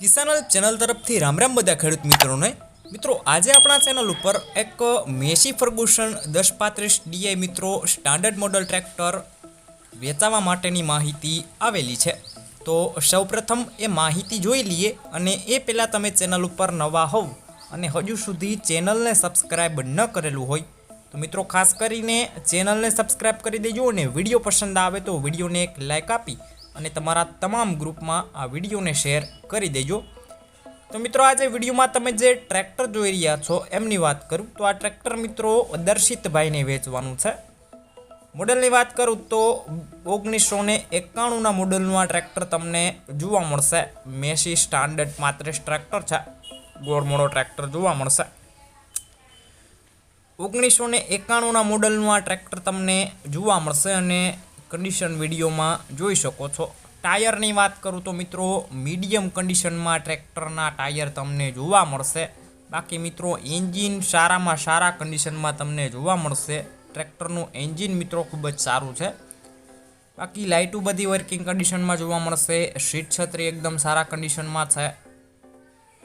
કિસાન channel તરફથી રામ રામ બધા ખેડૂત મિત્રોને. મિત્રો, આજે આપણા ચેનલ ઉપર એક મેસી ફર્ગુસન દસ પાંત્રીસ ડીઆઈ મિત્રો સ્ટાન્ડર્ડ મોડલ ટ્રેક્ટર વેચાવા માટેની માહિતી આવેલી છે. તો સૌપ્રથમ એ માહિતી જોઈ લઈએ અને એ પહેલાં તમે ચેનલ ઉપર નવા હોવ અને હજુ સુધી ચેનલને સબસ્ક્રાઈબ ન કરેલું હોય, તો મિત્રો ખાસ કરીને ચેનલને સબસ્ક્રાઈબ કરી દેજો અને વીડિયો પસંદ આવે તો વિડીયોને એક લાઇક આપી અને તમારા તમામ ગ્રુપમાં આ વિડીયોને શેર કરી દેજો. તો મિત્રો, આજે વિડીયોમાં તમે જે ટ્રેક્ટર જોઈ રહ્યા છો, એમની વાત કરું. તો આ ટ્રેક્ટર મિત્રો દર્શિતભાઈને વેચવાનું છે. મોડલની વાત કરું તો ઓગણીસો ને એકાણુંના મોડલનું આ ટ્રેક્ટર તમને જોવા મળશે. મેસી સ્ટાન્ડર્ડ પાંત્રીસ ટ્રેક્ટર છે. ગોળમોળો ટ્રેક્ટર જોવા મળશે. ઓગણીસો ને એકાણુંના મોડલનું આ ટ્રેક્ટર તમને જોવા મળશે અને કન્ડિશન વિડીયોમાં જોઈ શકો છો. ટાયરની વાત કરું તો મિત્રો મીડિયમ કન્ડિશનમાં ટ્રેક્ટરના ટાયર તમને જોવા મળશે. બાકી મિત્રો એન્જિન સારામાં સારા કન્ડિશનમાં તમને જોવા મળશે. ટ્રેક્ટરનું એન્જિન મિત્રો ખૂબ જ સારું છે. બાકી લાઇટું બધી વર્કિંગ કન્ડિશનમાં જોવા મળશે. સીટ છત્રી એકદમ સારા કન્ડિશનમાં છે.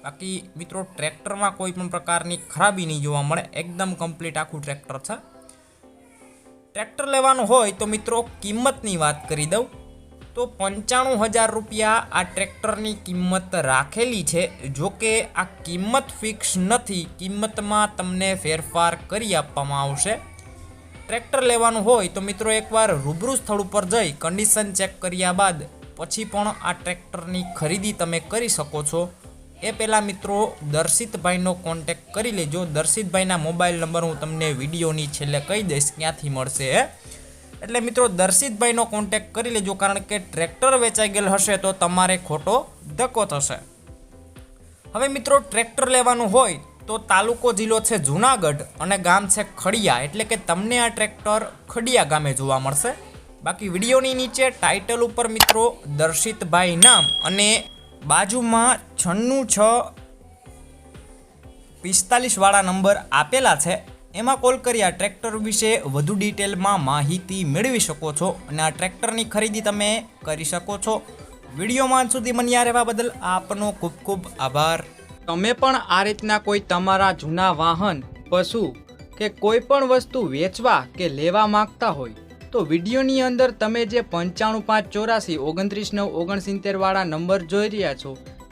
બાકી મિત્રો ટ્રેક્ટરમાં કોઈ પણ પ્રકારની ખરાબી નહીં જોવા મળે. એકદમ કમ્પ્લીટ આખું ટ્રેક્ટર છે. ટ્રેક્ટર લેવાનું હોય તો મિત્રો કિંમતની વાત કરી દઉં. તો પંચાણું હજાર રૂપિયા આ ટ્રેક્ટરની કિંમત રાખેલી છે. જો કે આ કિંમત ફિક્સ નથી, કિંમતમાં તમને ફેરફાર કરી આપવામાં આવશે. ટ્રેક્ટર લેવાનું હોય તો મિત્રો એકવાર રૂબરૂ સ્થળ ઉપર જઈ કન્ડિશન ચેક કર્યા બાદ પછી પણ આ ટ્રેક્ટરની ખરીદી તમે કરી શકો છો. એ પહેલાં મિત્રો દર્શિતભાઈનો કોન્ટેક કરી લેજો. દર્શિતભાઈના મોબાઈલ નંબર હું તમને વિડીયોની છેલ્લે કહી દઈશ ક્યાંથી મળશે એટલે મિત્રો દર્શિતભાઈનો કોન્ટેક કરી લેજો, કારણ કે ટ્રેક્ટર વેચાઈ ગયેલ હશે તો તમારે ખોટો ધક્કો થશે. હવે મિત્રો ટ્રેક્ટર લેવાનું હોય તો તાલુકો જિલ્લો છે જુનાગઢ અને ગામ છે ખડિયા. એટલે કે તમને આ ટ્રેક્ટર ખડિયા ગામે જોવા મળશે. બાકી વિડીયોની નીચે ટાઇટલ ઉપર મિત્રો દર્શિતભાઈ નામ અને બાજુમાં છન્નું છ પિસ્તાલીસવાળા નંબર આપેલા છે. એમાં કોલ કરી આ ટ્રેક્ટર વિશે વધુ ડિટેલમાં માહિતી મેળવી શકો છો અને આ ટ્રેક્ટરની ખરીદી તમે કરી શકો છો. વિડીયોમાં સુધી બન્યા રહેવા બદલ આપનો ખૂબ ખૂબ આભાર. તમે પણ આ રીતના કોઈ તમારા જૂના વાહન, પશુ કે કોઈ પણ વસ્તુ વેચવા કે લેવા માંગતા હોય, તો વિડીયોની અંદર તમે જે પંચાણું પાંચ ચોરાસી ઓગણત્રીસ નવ ઓગણસિત્તેરવાળા નંબર જોઈ રહ્યા છો